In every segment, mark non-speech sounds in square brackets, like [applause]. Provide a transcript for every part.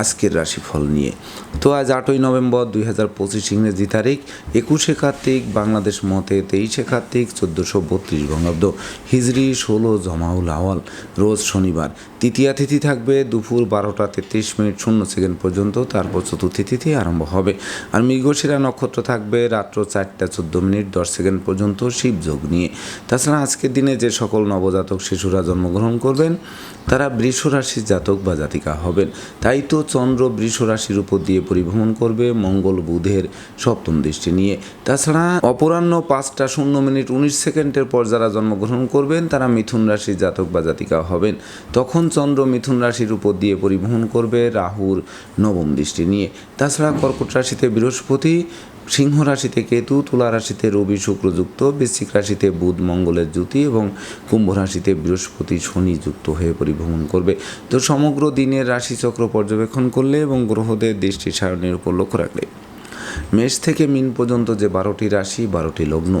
আজকের রাশিফল নিয়ে। তো আজ আটই নভেম্বর দুই হাজার পঁচিশ ইংরেজি তারিখ, একুশে কার্তিক, বাংলাদেশ মতে তেইশে কার্তিক, চোদ্দোশো বত্রিশ বঙ্গাব্দ। হিজরি ষোলো জমাউল আওয়াল, রোজ শনিবার। তৃতীয়া তিথি থাকবে দুপুর বারোটা তেত্রিশ মিনিট শূন্য সেকেন্ড পর্যন্ত, তারপর চতুর্থী তিথি আরম্ভ হবে। আর মৃগশিরা নক্ষত্র থাকবে রাত্র চারটা চোদ্দ মিনিট দশ সেকেন্ড পর্যন্ত শিবযোগ নিয়ে। তাছাড়া আজকের দিনে যে সকল নবজাতক শিশুরা জন্মগ্রহণ করবেন, তারা বৃষ রাশির জাতক বা জাতিকা হবেন। তাই তো চন্দ্র বৃষ রাশির উপর দিয়ে পরিভ্রমণ করবে, মঙ্গল বুধের সপ্তম দৃষ্টি নিয়ে। তাছাড়া অপরাহ্ন পাঁচটা শূন্য মিনিট উনিশ সেকেন্ডের পর যারা জন্মগ্রহণ করবেন, তারা মিথুন রাশির জাতক বা জাতিকা হবেন। তখন চন্দ্র মিথুন রাশির উপর দিয়ে পরিভ্রমণ করবে রাহুর নবম দৃষ্টি নিয়ে। তাছাড়া কর্কট রাশিতে বৃহস্পতি সিংহ রাশিতে কেতু, তুলা রাশিতে রবি, শুক্র যুক্ত, বৃশ্চিক রাশিতে বুধ, মঙ্গলের জ্যোতি এবং কুম্ভ রাশিতে বৃহস্পতি, শনি যুক্ত হয়ে পরিভ্রমণ করবে। তো সমগ্র দিনের রাশিচক্র পর্যবেক্ষণ করলে এবং গ্রহদের দৃষ্টি সারণের উপর লক্ষ্য রাখলে। মেষ থেকে মিন পর্যন্ত যে বারোটি রাশি, বারোটি লগ্ন।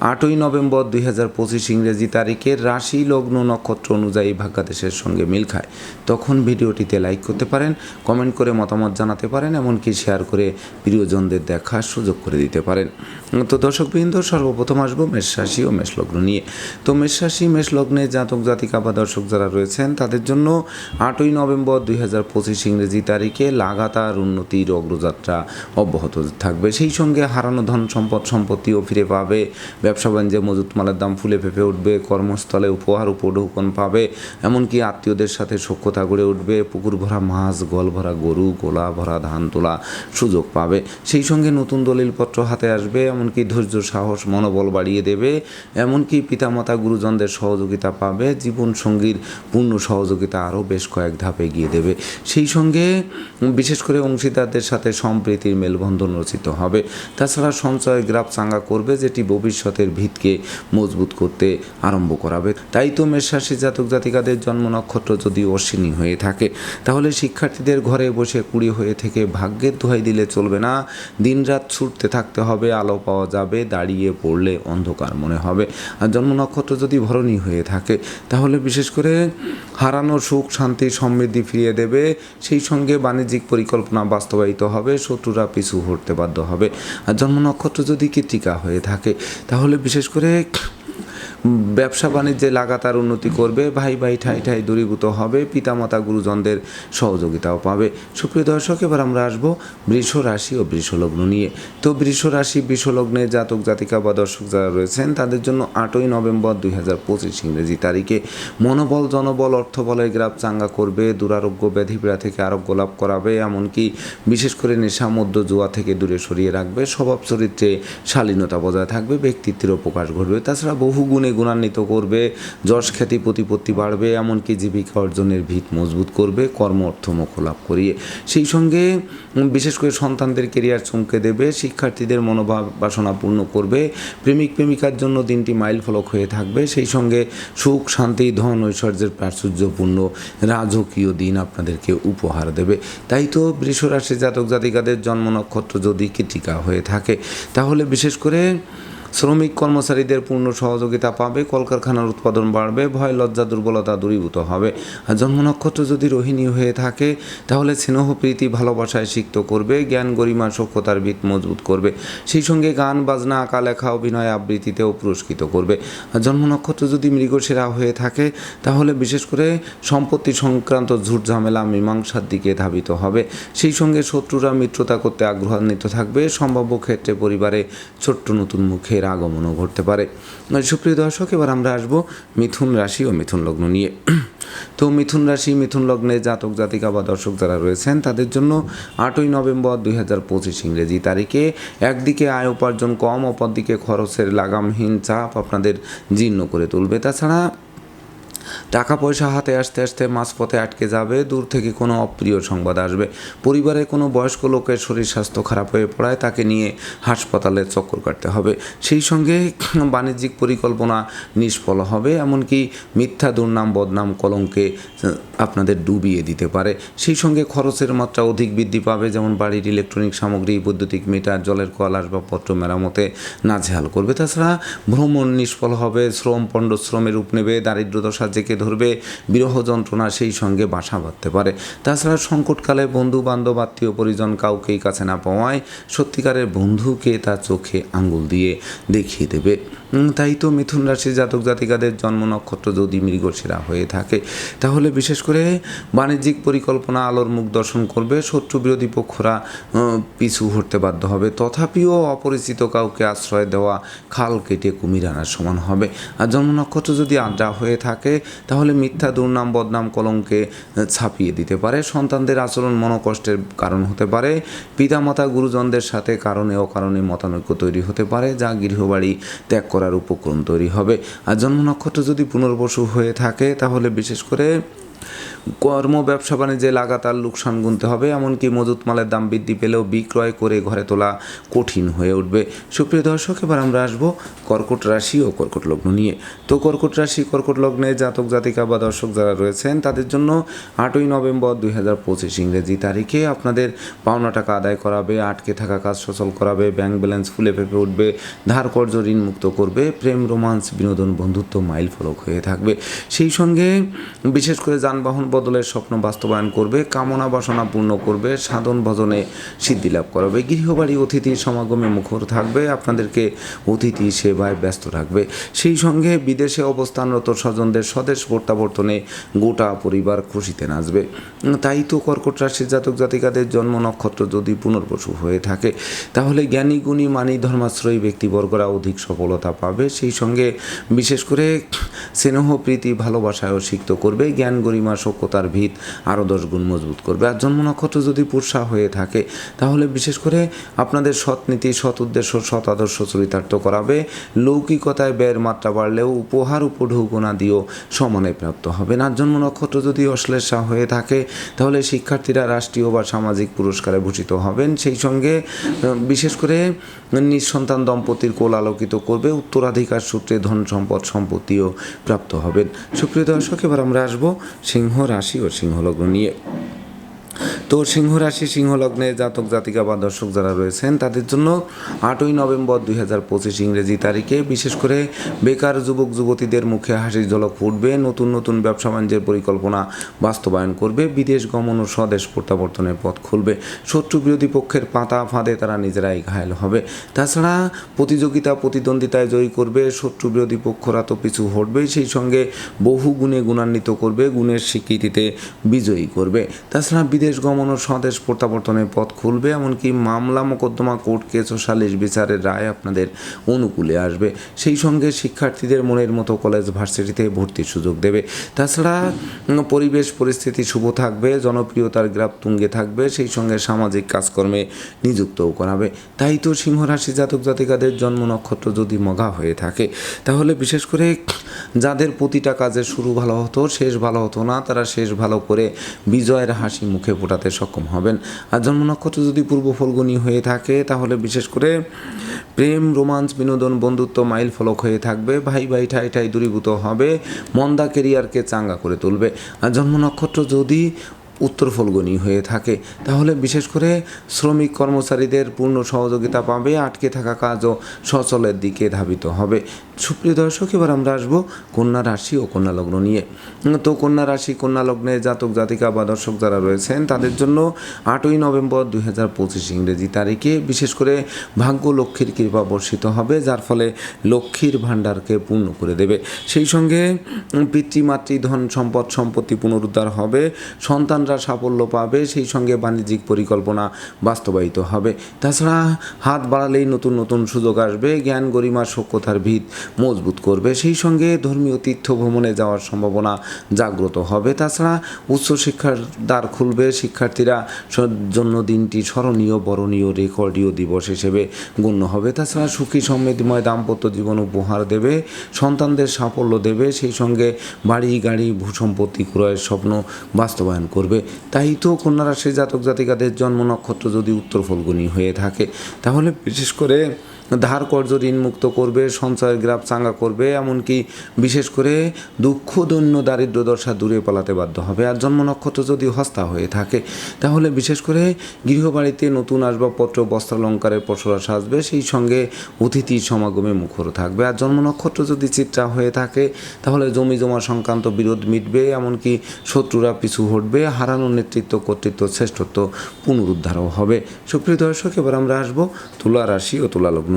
আটই নভেম্বর দুই হাজার পঁচিশ ইংরেজি তারিখের রাশি লগ্ন নক্ষত্র অনুযায়ী ভাগ্যাদেশের সঙ্গে মিল খায়। তখন ভিডিওটিতে লাইক করতে পারেন কমেন্ট করে মতামত জানাতে পারেন, এমনকি শেয়ার করে প্রিয়জনদের দেখার সুযোগ করে দিতে পারেন। তো দর্শকবৃন্দ, সর্বপ্রথম আসব মেষ রাশি ও মেষ লগ্ন নিয়ে। তো মেষ রাশি, মেষ লগ্নে জাতক, জাতিকা বা দর্শক যারা রয়েছেন, তাদের জন্য আটই নভেম্বর দুই হাজার পঁচিশ ইংরেজি তারিখে লাগাতার উন্নতির অগ্রযাত্রা অব্যাহত থাকবে। সেই সঙ্গে হারানো ধন সম্পদ, সম্পত্তিও ফিরে পাবে। ব্যবসা বাণিজ্যে মজুত মালের দাম ফুলে ফেঁপে উঠবে, কর্মস্থলে উপহার উপঢৌকন পাবে, এমনকি আত্মীয়দের সাথে সখ্যতা গড়ে উঠবে, পুকুর ভরা মাছ, গল ভরা গরু, গোলা ভরা ধান তোলা সুযোগ পাবে। সেই সঙ্গে নতুন দলিলপত্র হাতে আসবে, এমনকি ধৈর্য, সাহস, মনোবল বাড়িয়ে দেবে, এমনকি পিতামাতা, গুরুজনদের সহযোগিতা পাবে, জীবন সঙ্গীর পূর্ণ সহযোগিতা আরও বেশ কয়েক ধাপ এগিয়ে দেবে। সেই সঙ্গে বিশেষ করে অংশীদারদের সাথে সম্প্রীতির মেলবন্ধন রচিত হবে। তাছাড়া সঞ্চয় গ্রাফ চাঙ্গা করবে, যেটি ভবিষ্যতের ভিতকে মজবুত করতে আরম্ভ করাবে। তাই তো মেষরাশি জাতক জাতিকাদের জন্ম নক্ষত্র যদি অশ্বিনী হয়ে থাকে, তাহলে শিক্ষার্থীদের ঘরে বসে কুড়ি হয়ে থেকে ভাগ্যের দোহাই দিলে চলবে না। দিনরাত ছুটতে থাকতে হবে, আলো পাওয়া যাবে, দাঁড়িয়ে পড়লে অন্ধকার মনে হবে। আর জন্ম নক্ষত্র যদি ভরণী হয়ে থাকে, তাহলে বিশেষ করে হারানো সুখ, শান্তি, সমৃদ্ধি ফিরিয়ে দেবে। সেই সঙ্গে বাণিজ্যিক পরিকল্পনা বাস্তবায়িত হবে, শত্রুরা পিছু হটতে বাধ্য হবে। আর জন্ম নক্ষত্র যদি কৃতিকা হয়ে থাকে, তাহলে বিশেষ করে ব্যবসা বাণিজ্যে লাগাতার উন্নতি করবে, ভাই ভাই ঠাই ঠাই দূরীভূত হবে, পিতামাতা গুরুজনদের সহযোগিতাও পাবে। সুপ্রিয় দর্শক, এবার আমরা আসব বৃষ রাশি ও বৃষলগ্ন নিয়ে। তো বৃষ রাশি বৃষলগ্নে জাতক, জাতিকা বা দর্শক যারা রয়েছেন, তাদের জন্য আটই নভেম্বর দুই হাজার পঁচিশ ইংরেজি তারিখে মনোবল, জনবল অর্থবলের গ্রাফ চাঙ্গা করবে, দুরারোগ্য ব্যাধিপীড়া থেকে আরোগ্য লাভ করাবে, এমনকি বিশেষ করে নেশা মধ্য জুয়া থেকে দূরে সরিয়ে রাখবে। স্বভাব চরিত্রে শালীনতা বজায় থাকবে ব্যক্তিত্বেরও প্রকাশ ঘটবে। তাছাড়া বহু গুণে গুণান্বিত করবে, যশ খ্যাতি প্রতিপত্তি বাড়বে, এমনকি জীবিকা অর্জনের ভিত মজবুত করবে, কর্ম অর্থ মোক্ষ লাভ করিয়ে। সেই সঙ্গে বিশেষ করে সন্তানদের কেরিয়ার চমকে দেবে, শিক্ষার্থীদের মনোভাব বাসনা পূর্ণ করবে, প্রেমিক প্রেমিকার জন্য দিনটি মাইল ফলক হয়ে থাকবে। সেই সঙ্গে সুখ, শান্তি, ধন, ঐশ্বর্যের প্রাচুর্যপূর্ণ রাজকীয় দিন আপনাদেরকে উপহার দেবে। তাই তো বৃষরাশি জাতক জাতিকাদের জন্ম নক্ষত্র যদি কৃতিকা হয়ে থাকে, তাহলে বিশেষ করে শ্রমিক কর্মচারীদের পূর্ণ সহযোগিতা পাবে, কলকারখানার উৎপাদন বাড়বে, ভয়, লজ্জা, দুর্বলতা দূরীভূত হবে। আর জন্ম নক্ষত্র যদি রোহিণী হয়ে থাকে, তাহলে স্নেহ, প্রীতি, ভালোবাসায় সিক্ত করবে, জ্ঞান, গরিমা সক্ষতার ভিত মজবুত করবে। সেই সঙ্গে গান, বাজনা আঁকা লেখা অভিনয় আবৃত্তিতেও পুরস্কৃত করবে। আর জন্ম নক্ষত্র যদি মৃগসেরা হয়ে থাকে, তাহলে বিশেষ করে সম্পত্তি সংক্রান্ত ঝুট ঝামেলা, মীমাংসার দিকে ধাবিত হবে। সেই সঙ্গে শত্রুরা মিত্রতা করতে আগ্রহান্বিত থাকবে। সম্ভাব্য ক্ষেত্রে পরিবারে ছোট্ট নতুন মুখের আগমনও ঘটতে পারে। সুপ্রিয় দর্শক, এবার আমরা আসব মিথুন রাশি ও মিথুন লগ্ন নিয়ে। তো মিথুন রাশি, মিথুন লগ্নে জাতক, জাতিকা বা দর্শক যারা রয়েছেন, তাদের জন্য আটই নভেম্বর দুই হাজার পঁচিশ ইংরেজি তারিখে একদিকে আয় উপার্জন কম, অপরদিকে খরচের লাগামহীন চাপ আপনাদের জীর্ণ করে তুলবে। তাছাড়া টাকা পয়সা হাতে আসতে আসতে মাঝপথে আটকে যাবে, দূর থেকে কোনো অপ্রিয় সংবাদ আসবে। পরিবারে কোনো বয়স্ক লোকের শরীর স্বাস্থ্য খারাপ হয়ে পড়ায় তাকে নিয়ে হাসপাতালে চক্কর কাটতে হবে। সেই সঙ্গে [clears throat] বাণিজ্যিক পরিকল্পনা নিষ্ফল হবে, এমনকি মিথ্যা দুর্নাম, বদনাম কলঙ্কে আপনাদের ডুবিয়ে দিতে পারে। সেই সঙ্গে খরচের মাত্রা অধিক বৃদ্ধি পাবে, যেমন বাড়ির ইলেকট্রনিক সামগ্রী, বৈদ্যুতিক মিটার, জলের কল, আসবাবপত্র মেরামতে নাজেহাল করবে। তাছাড়া ভ্রমণ নিষ্ফল হবে, শ্রম পণ্ড শ্রমের রূপ নেবে দারিদ্রদশা জেকে ধরবে, বিরহ যন্ত্রণা সেই সঙ্গে বাসা বাঁধতে পারে। তাছাড়া সংকটকালে বন্ধু বান্ধব আত্মীয় পরিজন কাউকেই কাছে না পাওয়ায় সত্যিকারের বন্ধুকে তার চোখে আঙ্গুল দিয়ে দেখিয়ে দেবে। তাই তো মিথুন রাশির জাতক জাতিকাদের জন্ম নক্ষত্র যদি মৃগশিরা হয়ে থাকে, তাহলে বিশেষ করে বাণিজ্যিক পরিকল্পনা, আলোর মুখ দর্শন করবে, শত্রু বিরোধী পক্ষরা পিছু হটতে বাধ্য হবে। তথাপিও অপরিচিত কাউকে আশ্রয় দেওয়া, খাল কেটে কুমির আনার সমান হবে। আর জন্ম নক্ষত্র যদি আড্ডা হয়ে থাকে, তাহলে মিথ্যা দুর্নাম, বদনাম কলঙ্কে ছাপিয়ে দিতে পারে। সন্তানদের আচরণ মনোকষ্টের কারণ হতে পারে। পিতামাতা, গুরুজনদের সাথে কারণে অকারণে মতানৈক্য তৈরি হতে পারে, যা গৃহবাড়ি ত্যাগ করার উপক্রম তৈরি হবে। আর জন্ম নক্ষত্র যদি পুনর্বসু হয়ে থাকে তাহলে বিশেষ করে কর্ম, ব্যবসা, বাণিজ্যে লাগাতার লোকসান গুনতে হবে, এমনকি মজুত মালের দাম বৃদ্ধি পেলেও বিক্রয় করে ঘরে তোলা কঠিন হয়ে উঠবে। সুপ্রিয় দর্শক, এবার আমরা আসব কর্কট রাশি ও কর্কট লগ্ন নিয়ে। তো কর্কট রাশি, কর্কট লগ্নে জাতক, জাতিকা বা দর্শক যারা রয়েছেন, তাদের জন্য আটই নভেম্বর দুই হাজার পঁচিশ ইংরেজি তারিখে আপনাদের পাওনা টাকা আদায় করাবে, আটকে থাকা কাজ সচল করাবে, ব্যাংক ব্যালেন্স ফুলে ফেপে উঠবে, ধার কর্য ঋণ মুক্ত করবে, প্রেম, রোমান্স, বিনোদন, বন্ধুত্ব মাইল ফলক হয়ে থাকবে। সেই সঙ্গে বিশেষ করে যানবাহন বদলের স্বপ্ন বাস্তবায়ন করবে, কামনা বাসনা পূর্ণ করবে, সাধন ভজনে সিদ্ধি লাভ করাবে, গৃহবাড়ি অতিথি সমাগমে মুখর থাকবে, আপনাদেরকে অতিথি সেবায় ব্যস্ত রাখবে। সেই সঙ্গে বিদেশে অবস্থানরত স্বজনদের স্বদেশ প্রত্যাবর্তনে গোটা পরিবার খুশিতে নাচবে। তাই তো কর্কট রাশির জাতক জাতিকাদের জন্ম নক্ষত্র যদি পুনর্বসু হয়ে থাকে, তাহলে জ্ঞানী, গুণী, মানি, ধর্মাশ্রয়ী ব্যক্তিবর্গরা অধিক সফলতা পাবে। সেই সঙ্গে বিশেষ করে স্নেহ, প্রীতি, ভালোবাসায়ও সিক্ত করবে। জ্ঞান, গরিমা সভ্যতার ভিত আরও দশ গুণ মজবুত করবে। আর জন্ম নক্ষত্র যদি পুরসা হয়ে থাকে, তাহলে বিশেষ করে আপনাদের সৎ নীতি, সৎ উদ্দেশ্য, সৎ আদর্শ চরিতার্থ করাবে। লৌকিকতায় ব্যয়ের মাত্রা বাড়লেও উপহার উপঢৌকনা দিয়েও সমানে প্রাপ্ত হবে আর জন্ম নক্ষত্র যদি অশ্লেষা হয়ে থাকে, তাহলে শিক্ষার্থীরা রাষ্ট্রীয় বা সামাজিক পুরস্কারে ভূষিত হবেন। সেই সঙ্গে বিশেষ করে নিঃসন্তান দম্পতির কোল আলোকিত করবে। উত্তরাধিকার সূত্রে ধন সম্পদ, সম্পত্তিও প্রাপ্ত হবেন। সুপ্রিয় দর্শক, এবার আমরা আসব সিংহ রাশি ও সিংহলগ্ন নিয়ে তো সিংহ রাশি সিংহ লগ্নে জাতক, জাতিকা বা দর্শক যারা রয়েছেন, তাদের জন্য আটই নভেম্বর দুই হাজার পঁচিশ ইংরেজি তারিখে বিশেষ করে বেকার যুবক, যুবতীদের মুখে হাসির ঝলক ফুটবে, নতুন নতুন ব্যবসা বাণিজ্যের পরিকল্পনা বাস্তবায়ন করবে, বিদেশ গমন ও স্বদেশ প্রত্যাবর্তনের পথ খুলবে। শত্রু বিরোধী পক্ষের পাতা ফাঁদে তারা নিজেরাই ঘায়েল হবে। তাছাড়া প্রতিযোগিতা, প্রতিদ্বন্দ্বিতায় জয়ী করবে, শত্রু বিরোধী পক্ষরা তো পিছু হটবেই, সেই সঙ্গে বহু গুণে গুণান্বিত করবে, গুণের স্বীকৃতিতে বিজয়ী করবে। তাছাড়া বিদেশ গমন ও স্বদেশ প্রত্যাবর্তনের পথ খুলবে, এমনকি মামলা মোকদ্দমা কোর্ট কেস ও সালিশ বিচারের রায় আপনাদের অনুকূলে আসবে। সেই সঙ্গে শিক্ষার্থীদের মনের মতো কলেজ ভার্সিটিতে ভর্তির সুযোগ দেবে। তাছাড়া পরিবেশ পরিস্থিতি শুভ থাকবে, জনপ্রিয়তার গ্রাফ তুঙ্গে থাকবে, সেই সঙ্গে সামাজিক কাজকর্মে নিযুক্তও করাবে। তাই তো সিংহ রাশি জাতক জাতিকাদের জন্ম নক্ষত্র যদি মগা হয়ে থাকে, তাহলে বিশেষ করে যাদের প্রতিটা কাজের শুরু ভালো হতো, শেষ ভালো হতো না, তারা শেষ ভালো করে বিজয়ের হাসি মুখে ফোটাতে সক্ষম হবেন। আর জন্ম নক্ষত্র যদি পূর্ব ফলগুনি হয়ে থাকে, তাহলে বিশেষ করে প্রেম, রোমান্স, বিনোদন, বন্ধুত্ব মাইল ফলক হয়ে থাকবে। ভাই ভাই, ঠাই ঠাই দূরীভূত হবে। মন্দা কেরিয়ারকে চাঙ্গা করে তুলবে। আর জন্ম নক্ষত্র যদি উত্তর ফলগুনি হয়ে থাকে। তাহলে বিশেষ করে শ্রমিক কর্মচারীদের পূর্ণ সহযোগিতা পাবে, আটকে থাকা কাজও সচলের দিকে ধাবিত হবে। সুপ্রিয় দর্শক, এবার আমরা আসব কন্যা রাশি ও কন্যা লগ্ন নিয়ে। তো কন্যা রাশি, কন্যা লগ্নে জাতক, জাতিকা বা দর্শক যারা রয়েছেন, তাদের জন্য আটই নভেম্বর দুই হাজার পঁচিশ ইংরেজি তারিখে বিশেষ করে ভাগ্য লক্ষ্মীর কৃপা বর্ষিত হবে, যার ফলে লক্ষ্মীর ভাণ্ডারকে পূর্ণ করে দেবে। সেই সঙ্গে পিতৃমাতৃ ধন সম্পদ সম্পত্তি পুনরুদ্ধার হবে সন্তানরা সন্তানরা সাফল্য পাবে, সেই সঙ্গে বাণিজ্যিক পরিকল্পনা বাস্তবায়িত হবে। তাছাড়া হাত বাড়ালেই নতুন নতুন সুযোগ আসবে, জ্ঞান গরিমা সক্ষতার ভিত মজবুত করবে, সেই সঙ্গে ধর্মীয় তীর্থ ভ্রমণে যাওয়ার সম্ভাবনা জাগ্রত হবে। তাছাড়া উচ্চশিক্ষার দ্বার খুলবে, শিক্ষার্থীরা জন্য দিনটি স্মরণীয়, বরণীয়, রেকর্ডীয় দিবস হিসেবে গণ্য হবে। তাছাড়া সুখী সমৃদ্ধিময় দাম্পত্য জীবন উপহার দেবে, সন্তানদের সাফল্য দেবে, সেই সঙ্গে বাড়ি, গাড়ি, ভূসম্পত্তি ক্রয়ের স্বপ্ন বাস্তবায়ন করবে। তাই তো কন্যারাশির জাতক জাতিকাদের জন্ম নক্ষত্র যদি উত্তর ফলগুনি হয়ে থাকে, তাহলে বিশেষ করে ধার কর্য ঋণমুক্ত করবে, সঞ্চয়ের গ্রাফ চাঙ্গা করবে, এমনকি বিশেষ করে দুঃখ দৈন্য দারিদ্র দশা দূরে পালাতে বাধ্য হবে। আর জন্ম নক্ষত্র যদি হস্তা হয়ে থাকে, তাহলে বিশেষ করে গৃহবাড়িতে নতুন আসবাবপত্র, বস্ত্রালঙ্কারের পসরা সাজবে, সেই সঙ্গে অতিথি সমাগমে মুখর থাকবে। আর জন্ম নক্ষত্র যদি চিত্রা হয়ে থাকে, তাহলে জমি জমা সংক্রান্ত বিরোধ মিটবে, এমনকি শত্রুরা পিছু হটবে, হারানো নেতৃত্ব, কর্তৃত্ব, শ্রেষ্ঠত্ব পুনরুদ্ধারও হবে। সুপ্রিয় দর্শক, এবার আমরা আসব তুলা রাশি ও তুলা লগ্ন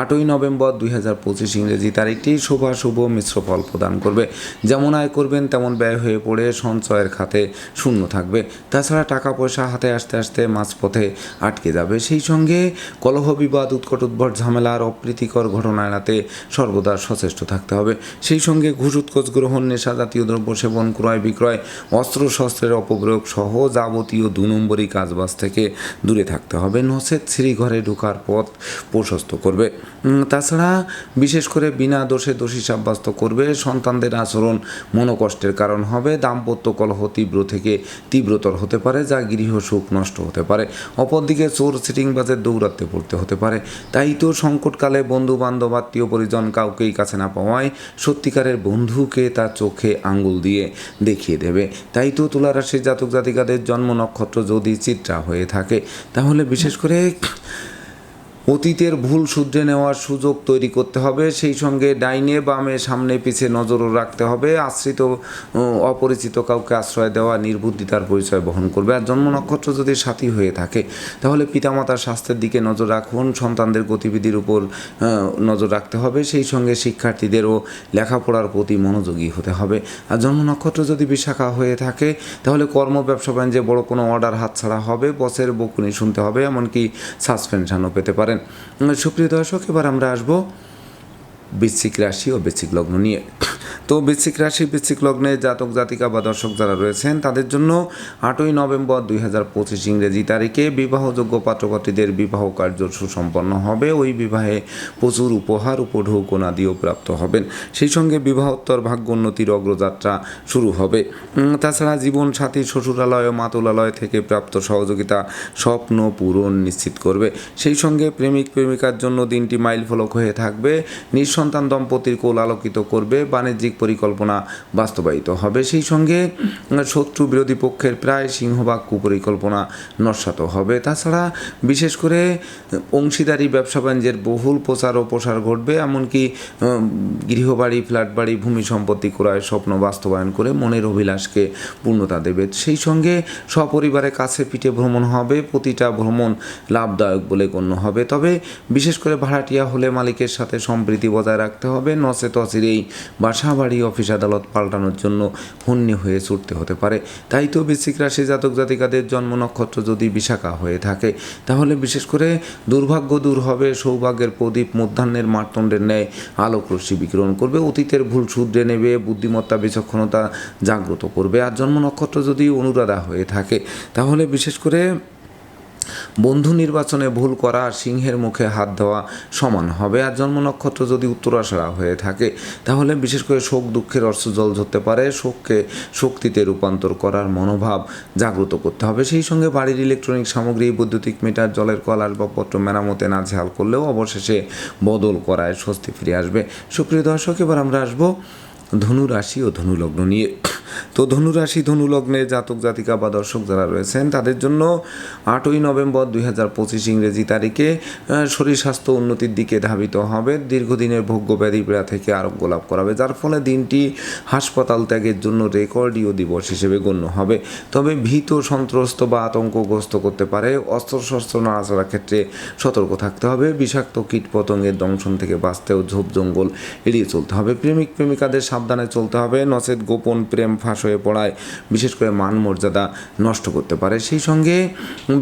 আটই নভেম্বর দুই হাজার পঁচিশ ইংরেজি তারিখটি শোভা শুভ মিশ্র ফল প্রদান করবে। যেমন আয় করবেন, তেমন ব্যয় হয়ে পড়ে সঞ্চয়ের খাতে শূন্য থাকবে। তাছাড়া টাকা পয়সা হাতে আসতে আসতে মাঝপথে আটকে যাবে। সেই সঙ্গে কলহ, বিবাদ, উৎকট, উদ্ভট, ঝামেলা আর অপ্রীতিকর ঘটনা এড়াতে সর্বদা সচেষ্ট থাকতে হবে। সেই সঙ্গে ঘুষ, উৎকোচ, গ্রহণ, নেশা জাতীয় দ্রব্য সেবন, ক্রয় বিক্রয়, অস্ত্র, শস্ত্রের অপপ্রয়োগ সহ যাবতীয় দু নম্বরই কাজবাজ থেকে দূরে থাকতে হবে। নচেত শ্রীঘরে ঢোকার পথ প্রশস্ত করবে। তাছাড়া বিশেষ করে বিনা দোষে দোষী সাব্যস্ত করবে সন্তানদের আচরণ মনোকষ্টের কারণ হবে, দাম্পত্য কলহ তীব্র থেকে তীব্রতর হতে পারে, যা গৃহ সুখ নষ্ট হতে পারে। অপরদিকে চোর সিটিংবাজের দৌরাত্মে পড়তে হতে পারে। তাই তো সংকটকালে বন্ধু বান্ধব আত্মীয় পরিজন কাউকেই কাছে না পাওয়ায় সত্যিকারের বন্ধুকে তার চোখে আঙ্গুল দিয়ে দেখিয়ে দেবে। তাই তো তুলা রাশির জাতক জাতিকাদের জন্ম নক্ষত্র যদি চিত্রা হয়ে থাকে, তাহলে বিশেষ করে অতীতের ভুল শুধরে নেওয়ার সুযোগ তৈরি করতে হবে। সেই সঙ্গে ডাইনে বামে সামনে পিছে নজরও রাখতে হবে। আশ্রিত অপরিচিত কাউকে আশ্রয় দেওয়া নির্বুদ্ধিতার পরিচয় বহন করবে। আর জন্ম নক্ষত্র যদি সাথী হয়ে থাকে, তাহলে পিতামাতার স্বাস্থ্যের দিকে নজর রাখুন। সন্তানদের গতিবিধির উপর নজর রাখতে হবে। সেই সঙ্গে শিক্ষার্থীদেরও লেখাপড়ার প্রতি মনোযোগী হতে হবে। আর জন্ম নক্ষত্র যদি বিশাখা হয়ে থাকে, তাহলে কর্ম, ব্যবসা, বাণিজ্যে বড় কোনো অর্ডার হাতছাড়া হবে। বসের বকুনি শুনতে হবে, এমনকি সাসপেনশনও পেতে পারেন। উম, সুপ্রিয় দর্শক এবার আমরা আসব বৃশ্চিক রাশি ও বৃশ্চিক লগ্ন নিয়ে। তো বৃশ্চিক রাশি, বৃশ্চিক লগ্নে জাতক, জাতিকা বা দর্শক যারা রয়েছেন, তাদের জন্য আটই নভেম্বর দুই হাজার পঁচিশ ইংরেজি তারিখে বিবাহযোগ্য পাত্রপাত্রীদের বিবাহ কার্য সুসম্পন্ন হবে। ওই বিবাহে প্রচুর উপহার উপঢৌকনাদিও প্রাপ্ত হবেন। সেই সঙ্গে বিবাহোত্তর ভাগ্যোন্নতির অগ্রযাত্রা শুরু হবে। তাছাড়া জীবন সাথী, শ্বশুরালয় ও মাতুলালয় থেকে প্রাপ্ত সহযোগিতা স্বপ্ন পূরণ নিশ্চিত করবে। সেই সঙ্গে প্রেমিক, প্রেমিকার জন্য দিনটি মাইল ফলক হয়ে থাকবে। নিঃসন্তান দম্পতির কোল আলোকিত করবে, বাণিজ্যিক পরিকল্পনা বাস্তবায়িত হবে। সেই সঙ্গে শত্রু বিরোধী পক্ষের প্রায় সিংহভাগ কুপরিকল্পনা নস্যাত হবে। তাছাড়া, বিশেষ করে, অংশীদারি ব্যবসা বাণিজ্যের বহুল প্রচার ও প্রসার ঘটবে, এমনকি গৃহবাড়ি ফ্ল্যাট বাড়ি ভূমি সম্পত্তি ক্রয়ের স্বপ্ন বাস্তবায়ন করে মনের অভিলাষকে পূর্ণতা দেবে। সেই সঙ্গে, সপরিবারে কাছে পিঠে ভ্রমণ হবে, প্রতিটা ভ্রমণ লাভদায়ক বলে গণ্য হবে। তবে, বিশেষ করে ভাড়াটিয়া হলে মালিকের সাথে সম্প্রীতি রাখতে হবে। নচে তচিরেই বাসা বাড়ি অফিস আদালত পাল্টানোর জন্য হন্যে হয়ে ছুটতে হতে পারে। তাই তো বৃশ্চিক রাশি জাতক জাতিকাদের জন্ম নক্ষত্র যদি বিশাখা হয়ে থাকে, তাহলে বিশেষ করে দুর্ভাগ্য দূর হবে। সৌভাগ্যের প্রদীপ মধ্যাহ্নের মারতণ্ডের ন্যায় আলোক রশ্মি বিকিরণ করবে। অতীতের ভুল শুধরে নেবে, বুদ্ধিমত্তা, বিচক্ষণতা জাগ্রত করবে। আর জন্ম নক্ষত্র যদি অনুরাধা হয়ে থাকে, তাহলে বিশেষ করে বন্ধু নির্বাচনে ভুল করা আর সিংহের মুখে হাত দেওয়া সমান হবে। আর জন্ম নক্ষত্র যদি উত্তরাশারা হয়ে থাকে, তাহলে বিশেষ করে শোক, দুঃখের অর্থ জল ধরতে পারে। শোককে শক্তিতে রূপান্তর করার মনোভাব জাগ্রত করতে হবে। সেই সঙ্গে বাড়ির ইলেকট্রনিক সামগ্রী, বৈদ্যুতিক মিটার, জলের কল, আসবাবপত্র, মেরামতে নাজেহাল করলেও অবশেষে বদল করায় স্বস্তি ফিরে আসবে। সুপ্রিয় দর্শক, এবার আমরা আসব ধনু রাশি ও ধনু লগ্ন নিয়ে। তো ধনুরাশি ধনু লগ্নে জাতক, জাতিকা বা দর্শক যারা রয়েছেন, তাদের জন্য আটই নভেম্বর দুই হাজার পঁচিশ ইংরেজি তারিখে শরীর স্বাস্থ্য উন্নতির দিকে ধাবিত হবে। দীর্ঘদিনের ভোগ্য ব্যাধি পীড়া থেকে আরোগ্য লাভ করাবে, যার ফলে দিনটি হাসপাতাল ত্যাগের জন্য রেকর্ডীয় দিবস হিসেবে গণ্য হবে। তবে ভীত, সন্ত্রস্ত বা আতঙ্কগ্রস্ত করতে পারে, অস্ত্রশস্ত্র নাড়াচাড়ার ক্ষেত্রে সতর্ক থাকতে হবে। বিষাক্ত কীট পতঙ্গের দংশন থেকে বাঁচতেও ঝোপ জঙ্গল এড়িয়ে চলতে হবে। প্রেমিক, প্রেমিকাদের সাবধানে চলতে হবে। নচেত গোপন প্রেম ফাঁস হয়ে পড়ায় বিশেষ করে মান মর্যাদা নষ্ট করতে পারে। সেই সঙ্গে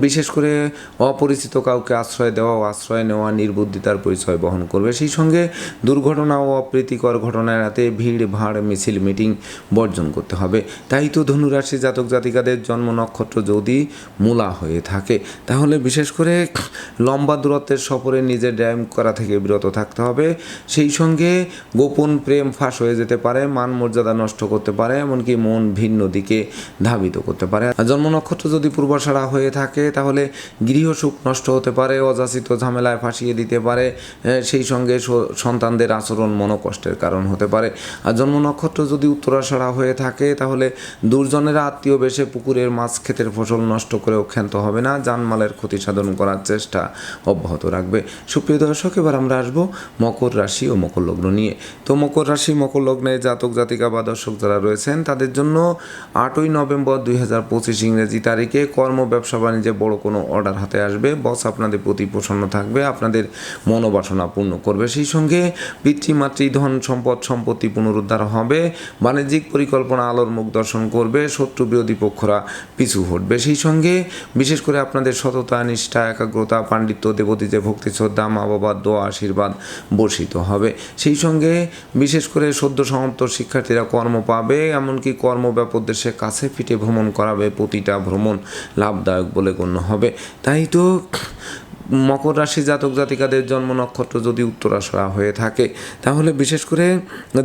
বিশেষ করে অপরিচিত কাউকে আশ্রয় দেওয়া ও আশ্রয় নেওয়া, নির্বুদ্ধিতার পরিচয় বহন করবে। সেই সঙ্গে দুর্ঘটনা ও অপ্রীতিকর ঘটনা এড়াতে ভিড়, ভাড়, মিছিল, মিটিং বর্জন করতে হবে। তাই তো ধনুরাশি জাতক জাতিকাদের জন্ম নক্ষত্র যদি মূলা হয়ে থাকে, তাহলে বিশেষ করে লম্বা দূরত্বের সফরে নিজের ড্যাম করা থেকে বিরত থাকতে হবে। সেই সঙ্গে গোপন প্রেম ফাঁস হয়ে যেতে পারে মান মর্যাদা নষ্ট করতে পারে, এমনকি মন ভিন্ন দিকে ধাবিত করতে পারে। জন্ম নক্ষত্র যদি পূর্বাশারা হয়ে থাকে, তাহলে গৃহসুখ নষ্ট হতে পারে, অযাচিত ঝামেলায় ফাঁসিয়ে দিতে পারে সেই সঙ্গে সন্তানদের আচরণ মনোকষ্টের কারণ হতে পারে। আর জন্ম নক্ষত্র যদি উত্তরাশারা হয়ে থাকে, তাহলে দুর্জনেরা আত্মীয় বেশে পুকুরের মাছ ক্ষেতের ফসল নষ্ট করেও ক্ষান্ত হবে না, জানমালের ক্ষতি সাধন করার চেষ্টা অব্যাহত রাখবে। সুপ্রিয় দর্শক, এবার আমরা আসব মকর রাশি ও মকর লগ্ন নিয়ে। তো মকর রাশি, মকর লগ্নে জাতক জাতিকা বা দর্শক যারা রয়েছেন, তাদের জন্য আটই নভেম্বর দুই হাজার পঁচিশ ইংরেজি তারিখে কর্ম, ব্যবসা, বাণিজ্যে বড় কোনো অর্ডার হাতে আসবে। বস, আপনাদের প্রতি প্রসন্ন থাকবে, আপনাদের মনোবাসনা পূর্ণ করবে। সেই সঙ্গে পিতৃমাতৃ ধন সম্পদ সম্পত্তি পুনরুদ্ধার হবে। বাণিজ্যিক পরিকল্পনা আলোর মুখ দর্শন করবে। শত্রু বিরোধী পক্ষরা পিছু হটবে। সেই সঙ্গে বিশেষ করে আপনাদের সততা, নিষ্ঠা, একাগ্রতা, পাণ্ডিত্য দেবতীতে ভক্তি, শ্রদ্ধা, মা বাবার দোয়া, আশীর্বাদ বর্ষিত হবে। সেই সঙ্গে বিশেষ করে সদ্য সমাপ্ত শিক্ষার্থীরা কর্ম পাবে, এমনকি কর্মব্যাপ উদ্দেশ্যে কাছে পিঠে ভ্রমণ করাবে প্রতিটা ভ্রমণ লাভদায়ক বলে গণ্য হবে। তাই তো মকর রাশি জাতক জাতিকাদের জন্ম নক্ষত্র যদি উত্তরাশরা হয়ে থাকে, তাহলে বিশেষ করে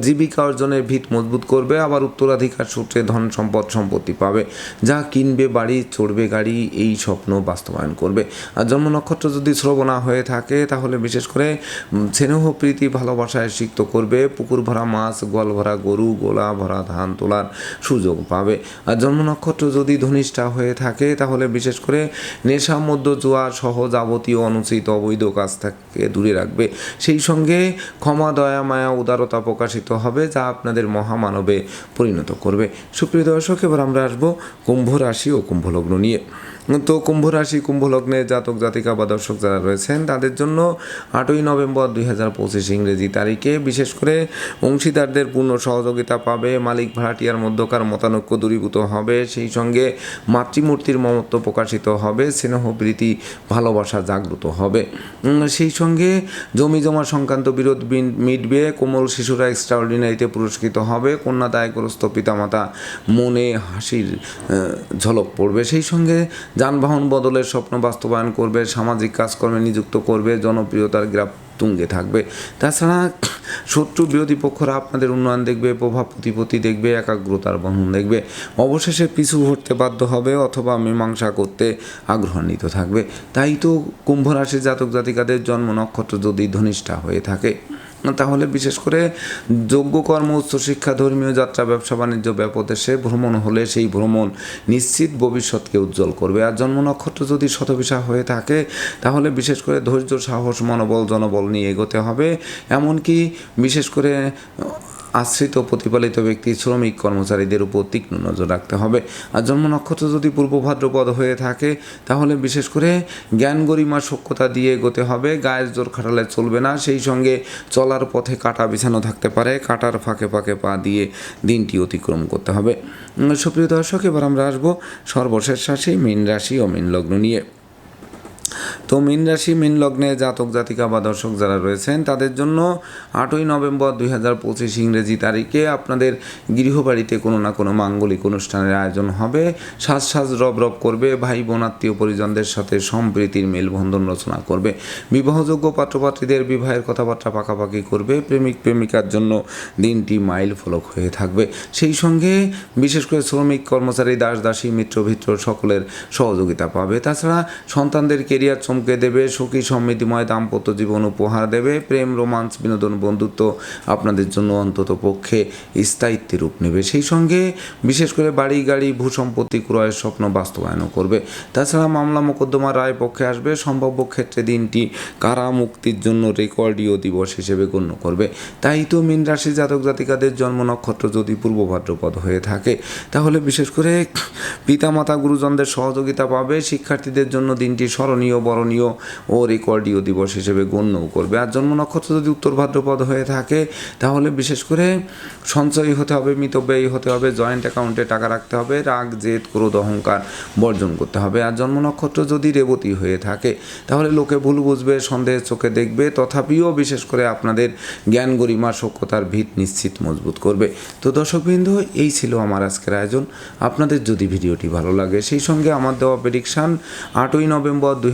জীবিকা অর্জনের ভিত মজবুত করবে, আবার উত্তরাধিকার সূত্রে ধন সম্পদ সম্পত্তি পাবে। যা কিনবে, বাড়ি, চড়বে গাড়ি, এই স্বপ্ন বাস্তবায়ন করবে। আর জন্ম নক্ষত্র যদি শ্রবণা হয়ে থাকে, তাহলে বিশেষ করে স্নেহ, প্রীতি, ভালোবাসায় সিক্ত করবে। পুকুর ভরা মাছ, গোয়াল ভরা গরু, গোলা ভরা ধান তোলার সুযোগ পাবে। আর জন্ম নক্ষত্র যদি ধনিষ্ঠা হয়ে থাকে, তাহলে বিশেষ করে নেশা মধ্য জুয়া সহ যাবতীয় অনুচিত অবৈধ কাজ থেকে দূরে রাখবে। সেই সঙ্গে ক্ষমা, দয়া, মায়া, উদারতা প্রকাশিত হবে, যা আপনাদের মহামানবে পরিণত করবে। সুপ্রিয় দর্শক, এবার আমরা আসব কুম্ভ রাশি ও কুম্ভলগ্ন নিয়ে। তো কুম্ভ রাশি কুম্ভ লগ্নে জাতক, জাতিকা বা দর্শক যারা রয়েছেন, তাদের জন্য আটই নভেম্বর দুই হাজার পঁচিশ ইংরেজি তারিখে বিশেষ করে অংশীদারদের পূর্ণ সহযোগিতা পাবে, মালিক ভাড়াটিয়ার মধ্যকার মতানৈক্য দূরীভূত হবে, সেই সঙ্গে মাতৃমূর্তির মমত্ব প্রকাশিত হবে স্নেহ প্রীতি ভালোবাসা জাগ্রত হবে। সেই সঙ্গে জমি জমা সংক্রান্ত বিরোধ মিটবে, কোমল শিশুরা এক্সট্রাঅর্ডিনারিতে পুরস্কৃত হবে, কন্যা দায়গ্রস্ত পিতামাতা মনে হাসির ঝলক পড়বে। সেই সঙ্গে যানবাহন বদলের স্বপ্ন বাস্তবায়ন করবে, সামাজিক কাজকর্মে নিযুক্ত করবে, জনপ্রিয়তার গ্রাফ তুঙ্গে থাকবে। তাছাড়া শত্রু বিরোধী পক্ষরা আপনাদের উন্নয়ন দেখবে, প্রভাব প্রতিপত্তি দেখবে, একাগ্রতার বন্ধন দেখবে। অবশেষে পিছু হটতে বাধ্য হবে অথবা মীমাংসা করতে আগ্রহান্বিত থাকবে। তাই তো কুম্ভ রাশির জাতক জাতিকাদের জন্ম নক্ষত্র যদি ধনিষ্ঠা হয়ে থাকে। তাহলে বিশেষ করে যোগ্য কর্ম উচ্চশিক্ষা ধর্মীয় যাত্রা, ব্যবসা, বাণিজ্য ব্যাপদেশে ভ্রমণ হলে সেই ভ্রমণ নিশ্চিত ভবিষ্যৎকে উজ্জ্বল করবে। আর জন্ম নক্ষত্র যদি শতবিশা হয়ে থাকে, তাহলে বিশেষ করে ধৈর্য, সাহস, মনোবল, জনবল নিয়ে এগোতে হবে। এমনকি বিশেষ করে আশ্রিত প্রতিপালিত ব্যক্তি শ্রমিক কর্মচারীদের উপর তীক্ষ্ণ নজর রাখতে হবে। আর জন্ম নক্ষত্র যদি পূর্ব ভাদ্রপদ হয়ে থাকে, তাহলে বিশেষ করে জ্ঞান গরিমা সক্ষতা দিয়ে এগোতে হবে। গায়ের জোর খাটালে চলবে না। সেই সঙ্গে চলার পথে কাটা বিছানো থাকতে পারে। কাটার ফাঁকে ফাঁকে পা দিয়ে দিনটি অতিক্রম করতে হবে। সুপ্রিয় দর্শক, এবার আমরা আসব সর্বশেষ রাশি, মীন রাশি ও মীন লগ্ন নিয়ে। তো মীন রাশি, মীন লগ্নে জাতক, জাতিকা বা দর্শক যারা রয়েছেন, তাদের জন্য আটই নভেম্বর দুই হাজার পঁচিশ ইংরেজি তারিখে আপনাদের গৃহবাড়িতে কোনো না কোনো মাঙ্গলিক অনুষ্ঠানের আয়োজন হবে। সাজ সাজ রব রব করবে ভাই বোন আত্মীয় পরিজনদের সাথে সম্প্রীতির মেলবন্ধন রচনা করবে। বিবাহযোগ্য পাত্রপাত্রীদের বিবাহের কথাবার্তা পাকাপাকি করবে। প্রেমিক, প্রেমিকার জন্য দিনটি মাইল ফলক হয়ে থাকবে। সেই সঙ্গে বিশেষ করে শ্রমিক, কর্মচারী, দাস, দাসী, মিত্র, ভিত্র সকলের সহযোগিতা পাবে। তাছাড়া সন্তানদের কেরিয়ার চমকে দেবে, সুখী সমৃদ্ধিময় দাম্পত্য জীবন উপহার দেবে, প্রেম, রোমান্স, বিনোদন, বন্ধুত্ব আপনাদের জন্য অন্তত পক্ষে স্থায়িত্বে রূপ নেবে। সেই সঙ্গে বিশেষ করে বাড়ি, গাড়ি ভূসম্পত্তি ক্রয়ের স্বপ্ন বাস্তবায়নও করবে। তাছাড়া মামলা মোকদ্দমা রায় পক্ষে আসবে, সম্ভাব্য ক্ষেত্রে দিনটি কারা মুক্তির জন্য রেকর্ডীয় দিবস হিসেবে গণ্য করবে। তাই তো মীন রাশি জাতক জাতিকাদের জন্ম নক্ষত্র যদি পূর্ব ভাদ্রপদ হয়ে থাকে, তাহলে বিশেষ করে পিতামাতা গুরুজনদের সহযোগিতা পাবে, শিক্ষার্থীদের জন্য দিনটি স্মরণীয় বরণীয় ও রেকর্ডীয় দিবস হিসেবে গণ্যও করবে। আর জন্ম নক্ষত্র যদি উত্তর ভাদ্রপদ হয়ে থাকে, তাহলে বিশেষ করে সঞ্চয়ী হতে হবে, মিতব্যয়ী হতে হবে জয়েন্ট অ্যাকাউন্টে টাকা রাখতে হবে, রাগ, জেদ, ক্রোধ, অহংকার বর্জন করতে হবে। আর জন্ম নক্ষত্র যদি রেবতী হয়ে থাকে, তাহলে লোকে ভুল বুঝবে সন্দেহের চোখে দেখবে, তথাপিও বিশেষ করে আপনাদের জ্ঞান গরিমা সক্ষতার ভিত নিশ্চিত মজবুত করবে। তো দর্শকবৃন্দ, এই ছিল আমার আজকের আয়োজন। আপনাদের যদি ভিডিওটি ভালো লাগে, সেই সঙ্গে আমার দেওয়া প্রেডিকশান আটই নভেম্বর দুই